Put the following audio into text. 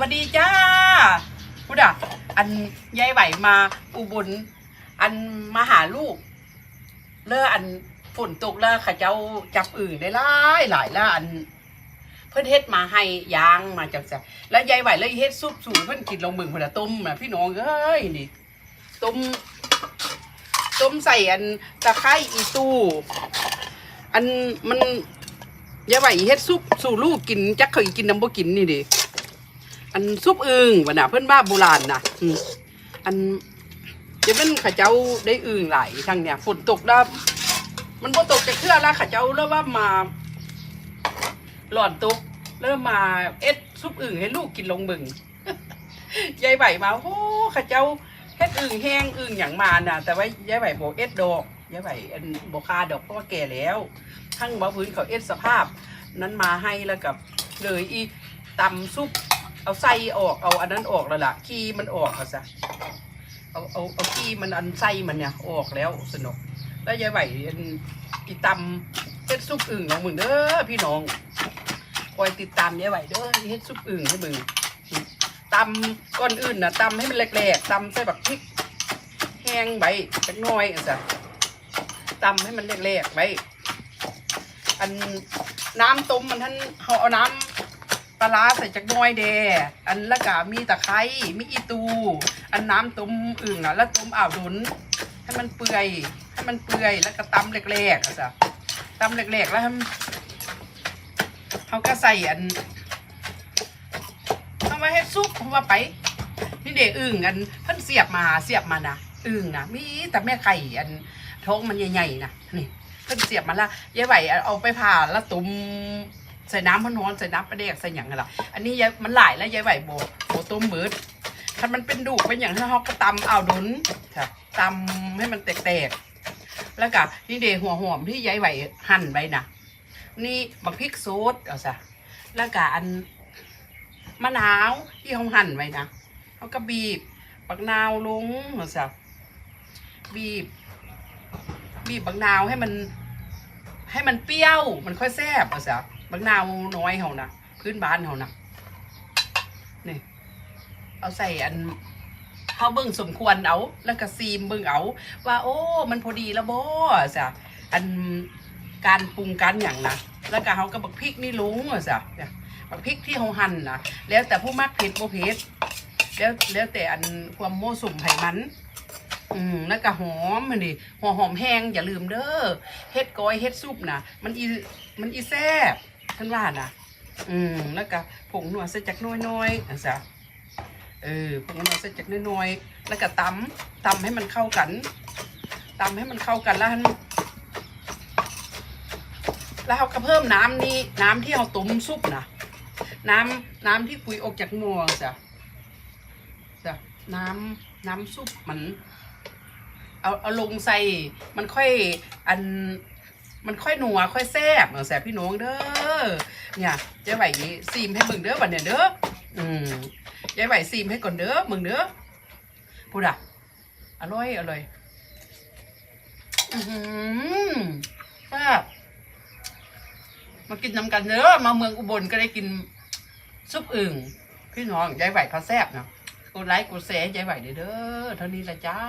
วัสดีจ้าพุดอะ อันยายไหวมาอุบลอันมาหาลูก เลออันฝนตกแล้วข้าเจ้าจับอื่นได้หลายหลายแล้วอัน เพิ่อนเฮ็ดมาให้ยางมาจังซะแล้วยายไหวเลยเฮ็ดซุปสูตรเพิ่อนกินลงมึงพุ่นน่ะต้มนะพี่น้องเอ้ยนี่ต้มต้มใส่อันตะไคร้อีตู้อันมันยายไหวเฮ็ดซุปสู่ลูกกินจักเคยกินน้ำบ่กินนี่ดิ อันซุปอึ่งวะนะเพื่อนบ้าโบราณนะอืมอันจะเป็นข้าเจ้าได้อึ่งหลทางเนี่ยฝนตกแล้วมันพอตกจากเครือแล้วข้าเจ้าเริ่มว่ามา หลอนตกเริ่มมาเอ็ดซุปอึ่งให้ลูกกินลงบึงยายไหวมาโอ้ข้าเจ้าเฮ็ดอึ่งแห้งอึ่งอย่างมาน่ะ แต่ว่ายายไหวบอกเอ็ดดอกยายไหวอันบคาดอกเพราะว่าแก่แล้วทั้งบ่พื้นเขาเอ็ดสภาพ นั้นมาให้แล้วกับเลยอีตำซุป เอาไส้ออกเอาอันนั้นออกแล้วล่ะขี้มันออกเอาซะเอาเอาเอาขี้มันอันไส้มันเนี่ยออกแล้วสนุกแล้วยายไหวอันอีตำเฮ็ดซุปอึ่งของมึงเด้อพี่น้องคอยติดตามยายไหวเด้อเฮ็ดซุปอึ่งให้มึงตำก่อนอื่นนะตำให้มันแหลกๆตำใส่บักพริกแห้งใบจักน้อยเอาซะตำให้มันแหลกๆไว้อันน้ำต้มมันท่านเขาเอาน้ำ ปลาใส่จักน้อยเดอันละกะมีตะไคร้มีอีตู อันน้ำต้มอึ่งอะ แล้วต้มอ่าวดุนให้มันเปื่อย ให้มันเปื่อย แล้วก็ตำแรกๆอะจ้ะตำแรกๆแล้วเขาก็ใส่อันเอามาให้ซุปเอามาไป นี่เดอึ่งอันเพิ่นเสียบมาเสียบมานะอึ่งนะมีแต่แม่ไก่อันท้องมันใหญ่ๆนะนี่เพิ่นเสียบมาล้วยายไหวเอาไปผ่าแล้วตุ่ม ใส่น้ำมันร้อนใส่น้ำปลาแดกใส่อย่างไงล่ะอันนี้ยายมันหลายแล้วยายไหวโบโบต้มมืดถ้ามันเป็นดูกเป็นอย่างที่เขาก็ตำเอาดุนค่ะตำให้มันแตกๆแล้วก็นี่เดหัวหอมที่ยายไหวหั่นไปนะนี่บักพริกโซดเอาซะแล้วก็อันมะนาวที่เขาหั่นไว้นะเขาก็บีบบักนาวลงเอาซะบีบ บีบบักนาวให้มัน ให้มันเปรี้ยว มันค่อยแซ่บเอาซะ บักนาวน้อยเฮานะพื้นบ้านเฮานะนี่เอาใส่อันเขาเบิ่งสมควรเอาแล้วก็ซีมเบิ่งเอา ว่า โอ้ มันพอดีแล้วบ่จ้ะอันการปรุงการอย่างนะแล้วก็เขาก็บักพริกนี่ลุงอะจ้ะเนี่ยบักพริกที่เขาหั่นนะแล้วแต่ผู้มักเผ็ดบ่เผ็ดแล้วแล้วแต่อันความโม่สุ่มไผมัน อืมแล้วก็หอมมันดิหัวหอมแห้งอย่าลืมเด้อเฮ็ดก้อยเฮ็ดซุปนะมันอีมันอีแซ่บ ท่านว่านะอืมแล้วก็ผงนัวใส่จักน้อยๆอะจ้ะเออผงนัวใส่จักน้อยๆแล้วก็ตำตำให้มันเข้ากันตำให้มันเข้ากันแล้วให้มันแล้วเราก็เพิ่มน้ำนี่น้ำที่เราตุ้มซุปนะน้ำน้ำที่คุยออกจากหม้อจ้ะจ้ะน้ำน้ำซุปมัน เอาเอาลงใส่มันค่อยอันมันค่อยหนัวค่อยแซ่บเอาแซ่บพี่น้องเด้อ เนี่ยยายไหวซีมให้มึงเด้อบัดเนี่ยเด้ออืมยายไหวซีมให้ก่อนเด้อมึงเด้อพูดอะอร่อยอร่อยอือหือแซ่บมากินน้ำกันเด้อมาเมืองอุบลก็ได้กินซุปอึ่งพี่น้องยายไหวเขาแซ่บเนาะกดไลค์กดแชร์ยายไหวเด้อเท่านี้ละจ้า